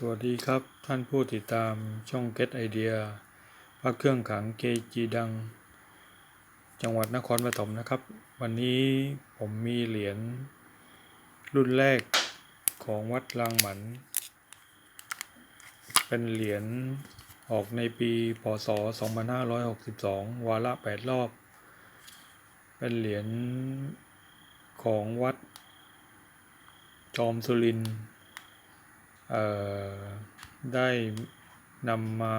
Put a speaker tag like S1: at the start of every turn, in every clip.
S1: สวัสดีครับท่านผู้ติดตามช่อง Get Idea พระเครื่องขังเกจีดัง จังหวัดนครปฐมนะครับ วันนี้ผมมีเหรียญรุ่นแรกของวัดลางหมัน เป็นเหรียญออกในปีพศ 2562 วาระ 8 รอบ เป็นเหรียญของวัดจอมสุรินทร์ ได้นำมา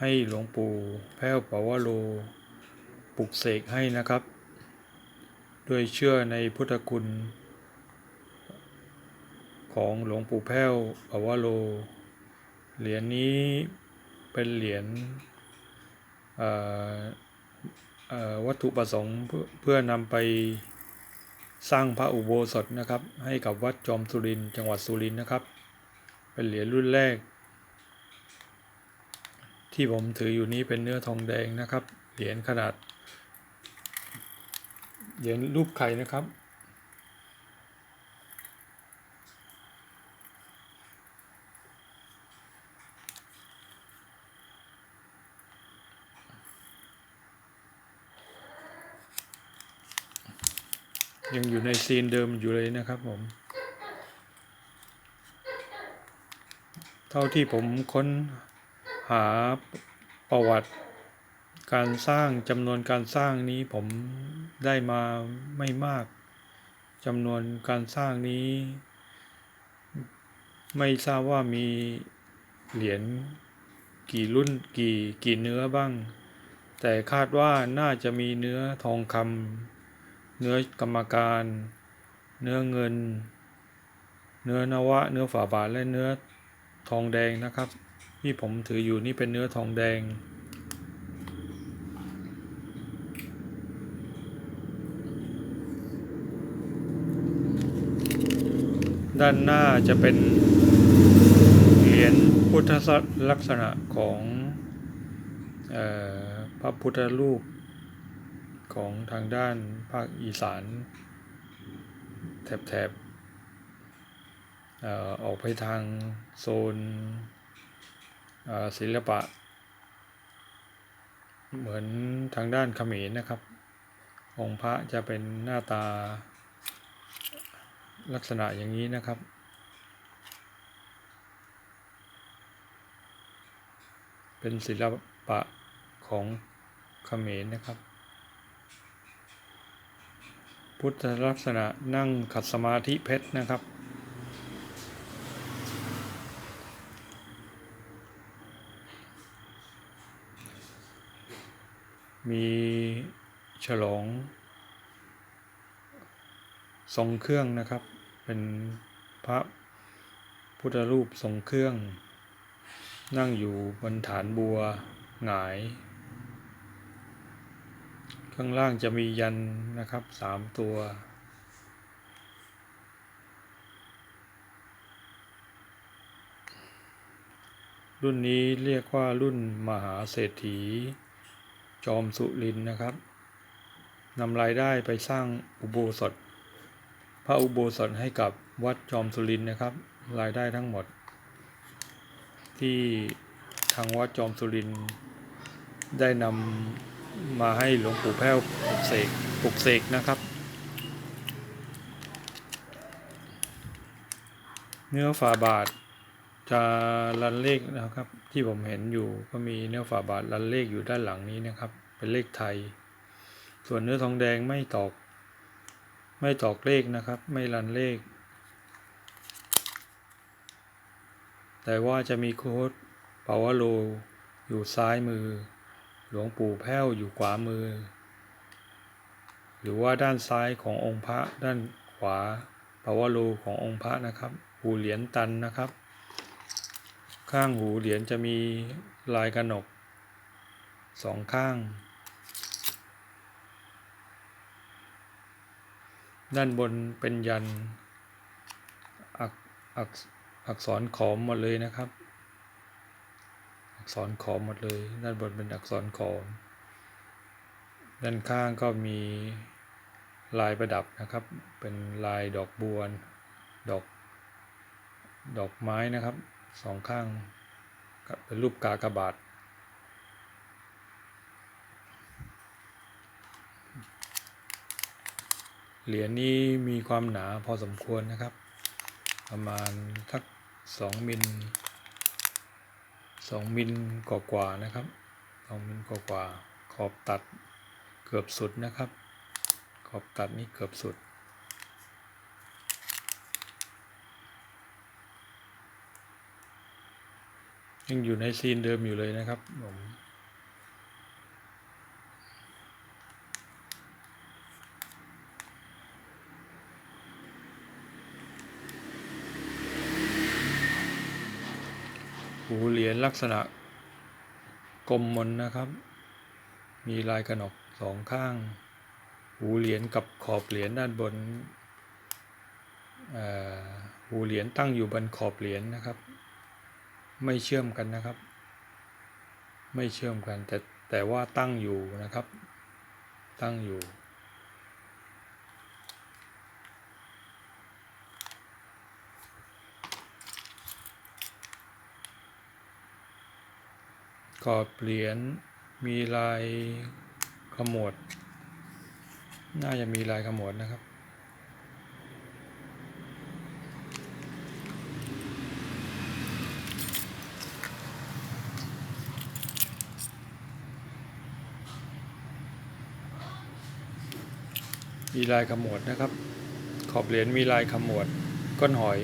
S1: ให้หลวงปู่แพ้วปาวโลปลุกเสกให้นะครับด้วยเชื่อในพุทธคุณ ของหลวงปู่แพ้วปาวโล เหรียญนี้เป็นเหรียญวัตถุประสงค์เพื่อนำไปสร้างพระอุโบสถนะครับ ให้กับวัดจอมสุรินจังหวัดสุรินทร์นะครับ เป็นเหรียญรุ่นแรก ที่ผมถืออยู่นี้เป็นเนื้อทองแดงนะครับ เหรียญขนาด เหรียญรูปไข่นะครับยังอยู่ในซีนเดิมอยู่เลยนะครับผม เท่าที่ผมค้นหาประวัติการสร้างจำนวนการสร้างนี้ผมได้มาไม่มากจำนวนการสร้างนี้ ไม่ทราบว่ามีเหรียญกี่รุ่นกี่กี่เนื้อบ้าง แต่คาดว่าน่าจะมีเนื้อทองคำเนื้อกรรมการ เนื้อเงิน เนื้อนวะ เนื้อฝาบาทและเนื้อ ทองแดงนะครับ ที่ผมถืออยู่นี่เป็นเนื้อทองแดง ด้านหน้าจะเป็นเหรียญพุทธลักษณะของออพระพุทธรูปของทางด้านภาคอีสานแถบ ออกไปทางโซนศิลปะ เหมือนทางด้านเขมรนะครับ องค์พระจะเป็นหน้าตาลักษณะอย่างนี้นะครับเป็นศิลปะของเขมรนะครับ พุทธลักษณะนั่งขัดสมาธิเพชรนะครับ มีฉลองทรงเครื่องนะครับ เป็นพระพุทธรูปทรงเครื่อง นั่งอยู่บนฐานบัวหงาย ข้างล่างจะมียันนะครับสามตัว รุ่นนี้เรียกว่ารุ่นมหาเศรษฐี จอมสุรินนะครับนำรายได้ไปสร้างอุโบสถ พระอุโบสถให้กับวัดจอมสุรินนะครับ รายได้ทั้งหมด ที่ทางวัดจอมสุรินได้นำมาให้หลวงปู่แพ้วปลุกเสกปลุกเสกนะครับ เนื้อฝาบาท จะรันเลขนะครับ ที่ผมเห็นอยู่ก็มีเนื้อฝาบาทรันเลขอยู่ด้านหลังนี้นะครับ เป็นเลขไทย ส่วนเนื้อทองแดงไม่ตอก ไม่ตอกเลขนะครับ ไม่รันเลข แต่ว่าจะมีโค้ดปาวโลอยู่ซ้ายมือ หลวงปู่แพ้วอยู่ขวามือ หรือว่าด้านซ้ายขององค์พระด้านขวาปาวโลขององค์พระนะครับหูเหรียญตันนะครับ ข้างหูเหรียญจะมีลายกระหนกสองข้าง ด้านบนเป็นยันอักอักอักษรขอมหมดเลยนะครับ อักษรขอมหมดเลย ด้านบนเป็นอักษรขอม ด้านข้างก็มีลายประดับนะครับ เป็นลายดอกบัวดอก ดอกไม้นะครับ สองข้างเป็นรูปกากบาท เหรียญนี้มีความหนาพอสมควรนะครับ ประมาณทักสองมิลสองมิลกว่าๆนะครับสองมิลกว่าๆขอบตัดเกือบสุดนะครับ ขอบตัดนี่เกือบสุด ยังอยู่ในซีนเดิมอยู่เลยนะครับผมหูเหรียญลักษณะกลมมนนะครับ มีลายกระหนกสองข้าง หูเหรียญกับขอบเหรียญด้านบนหูเหรียญตั้งอยู่บนขอบเหรียญนะครับ ไม่เชื่อมกันนะครับ ไม่เชื่อมกัน แต่แต่ว่าตั้งอยู่นะครับ ตั้งอยู่กอบเหรียญมีลายขมวด น่าจะมีลายขมวดนะครับ มีลายขมวดนะครับ ขอบเหรียญมีลายขมวดก้นหอย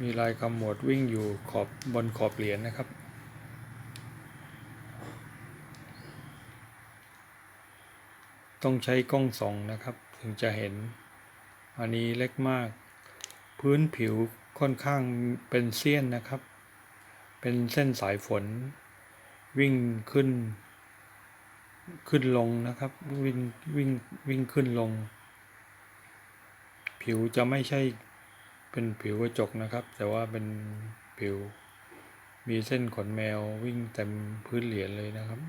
S1: มีลายขมวดวิ่งอยู่ขอบบนขอบเหรียญนะครับต้องใช้กล้องส่องนะครับ ถึงจะเห็น อันนี้เล็กมาก พื้นผิวค่อนข้างเป็นเสี้ยนนะครับ เป็นเส้นสายฝน วิ่งขึ้น ขึ้นลงนะครับ วิ่งวิ่งวิ่งขึ้นลง ผิวจะไม่ใช่เป็นผิวกระจกนะครับ แต่ว่าเป็นผิว มีเส้นขนแมววิ่งเต็มพื้นเหรียญเลยนะครับ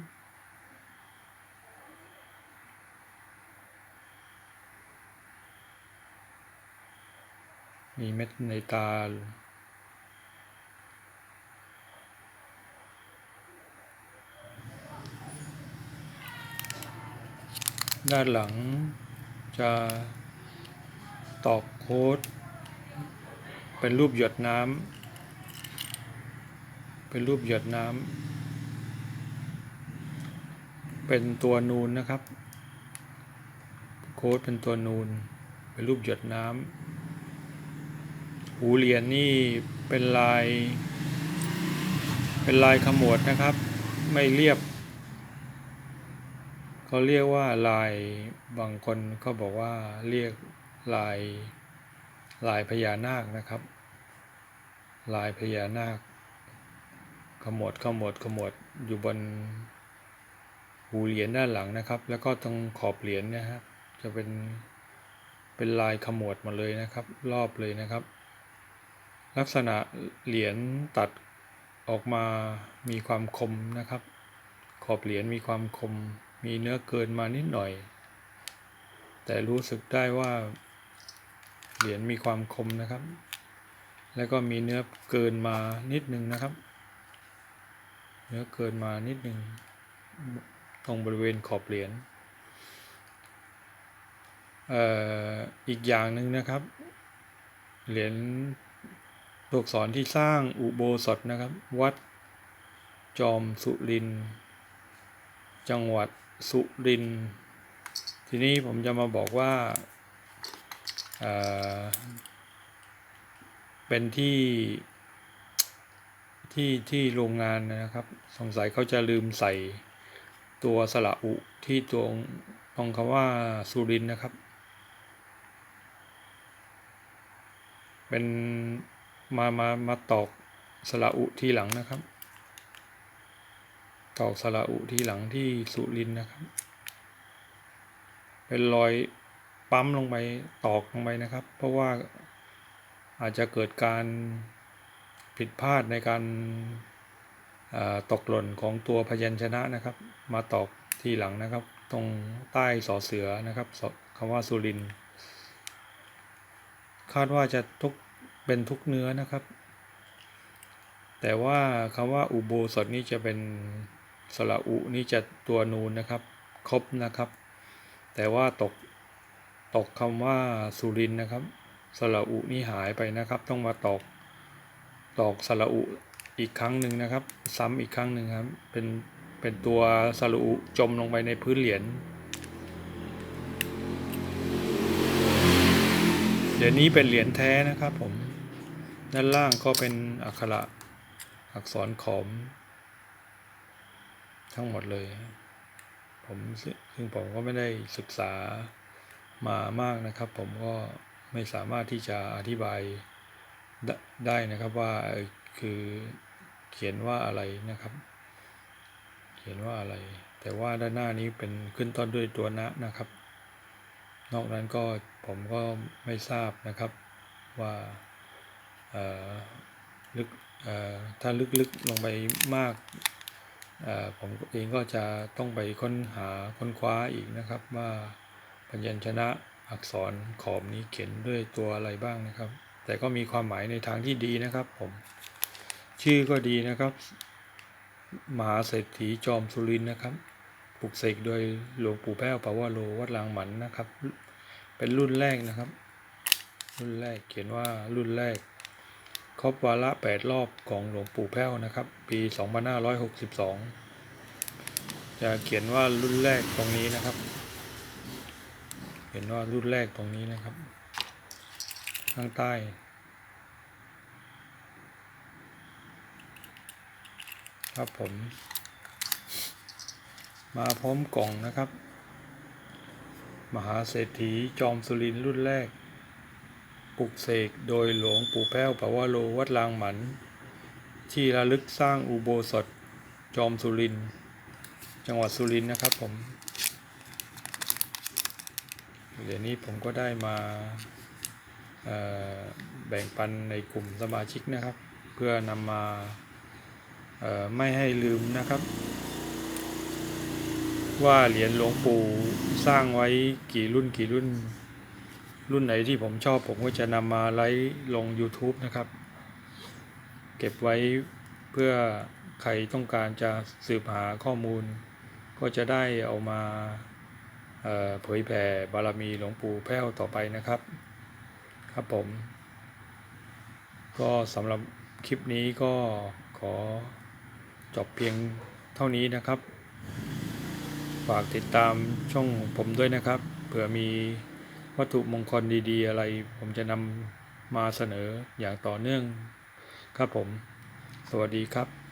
S1: มีเม็ดในตา ด้านหลังจะตอกโค้ด เป็นรูปหยดน้ำเป็นรูปหยดน้ำเป็นตัวนูนนะครับ โค้ดเป็นตัวนูน เป็นรูปหยดน้ำหูเหรียญนี่เป็นลาย เป็นลายขมวดนะครับ ไม่เรียบ เขาเรียกว่าลายบางคนเขาบอกว่าเรียกลายลายพญานาคนะครับ ลายพญานาค ขมวดขมวดขมวดอยู่บนหูเหรียญด้านหลังนะครับ แล้วก็ตรงขอบเหรียญเนะครับจะเป็นเป็นลายขมวดหมาเลยนะครับ รอบเลยนะครับ ลักษณะเหรียญตัดออกมามีความคมนะครับ ขอบเหรียญมีความคม มีเนื้อเกินมานิดหน่อย แต่รู้สึกได้ว่าเหรียญมีความคมนะครับ แล้วก็มีเนื้อเกินมานิดนึงนะครับ เนื้อเกินมานิดนึงตรงบริเวณขอบเหรียญเอ่ออีกอย่างหนึ่งนะครับ เหรียญตัวอักษรที่สร้างอุโบสถนะครับ วัดจอมสุริน จังหวัด สุริน ทีนี้ผมจะมาบอกว่าเอ่อเป็นที่ที่ที่โรงงานนะครับ สงสัยเขาจะลืมใส่ตัวสระอุที่ตรงตรงคำว่าสุรินนะครับ เป็นมามามาตอกสระอุที่หลังนะครับ ตอกสระอุที่หลังที่สุรินนะครับ เป็นรอยปั๊มลงไปตอกลงไปนะครับ เพราะว่าอาจจะเกิดการผิดพลาดในการอ่าตกหล่นของตัวพยัญชนะนะครับ มาตอกทีหลังนะครับ ตรงใต้สอเสือนะครับคำว่าสุรินคาดว่าจะทุกเป็นทุกเนื้อนะครับ แต่ว่าคำว่าอุโบสถนี้จะเป็น สระอุนี่จะตัวนูนนะครับ ครบนะครับ แต่ว่าตกตกคำว่าสุรินนะครับ สระอุนี่หายไปนะครับ ต้องมาตอกตอกสระอุอีกครั้งหนึ่งนะครับ ซ้ำอีกครั้งหนึ่งครับ เป็นเป็นตัวสระอุจมลงไปในพื้นเหรียญเดี๋ยวนี้เป็นเหรียญแท้นะครับผม ด้านล่างก็เป็นอักขระอักษรขอม ทั้งหมดเลย ผมซึ่งผมก็ไม่ได้ศึกษามามากนะครับ ผมก็ไม่สามารถที่จะอธิบายได้นะครับว่าคือเขียนว่าอะไรนะครับ เขียนว่าอะไร แต่ว่าด้านหน้านี้เป็นขึ้นต้นด้วยตัวนะนะครับ นอกนั้นก็ผมก็ไม่ทราบนะครับว่าลึกถ้าลึกๆลงไปมาก ผมเองก็จะต้องไปค้นหาค้นคว้าอีกนะครับ ว่าพยัญชนะอักษรขอมนี้เขียนด้วยตัวอะไรบ้างนะครับ แต่ก็มีความหมายในทางที่ดีนะครับผมชื่อก็ดีนะครับ มหาเศรษฐีจอมสุรินนะครับปลุกเสกโดยหลวงปู่แพ้วปาวาโลวัดลางหมันนะครับ เป็นรุ่นแรกนะครับ รุ่นแรกเขียนว่ารุ่นแรก รบวาระแปดรอบของหลวงปู่แพ้วนะครับ ปี 2562 จะเขียนว่ารุ่นแรกตรงนี้นะครับ เขียนว่ารุ่นแรกตรงนี้นะครับ ข้างใต้ครับผม มาพร้อมกล่องนะครับ มหาเศรษฐีจอมสุรินรุ่นแรก ปลุกเสกโดยหลวงปู่แพ้วปาวาโลวัดลางหมัน ที่ระลึกสร้างอุโบสถ จอมสุริน จังหวัดสุรินนะครับผม เดี๋ยวนี้ผมก็ได้มาแบ่งปันในกลุ่มสมาชิกนะครับ เพื่อนำมาไม่ให้ลืมนะครับ ว่าเหรียญหลวงปู่สร้างไว้กี่รุ่นกี่รุ่น รุ่นไหนที่ผมชอบผมก็จะนำมาไลฟ์ลง YouTube นะครับ เก็บไว้เพื่อใครต้องการจะสืบหาข้อมูล ก็จะได้เอามาเเผยแผ่บารมีหลวงปู่แพ้วต่อไปนะครับ ครับผม ก็สำหรับคลิปนี้ก็ขอจบเพียงเท่านี้นะครับ ฝากติดตามช่องผมด้วยนะครับ เผื่อมี วัตถุมงคลดีๆ อะไร ผมจะนำมาเสนออย่างต่อเนื่อง ครับผม สวัสดีครับ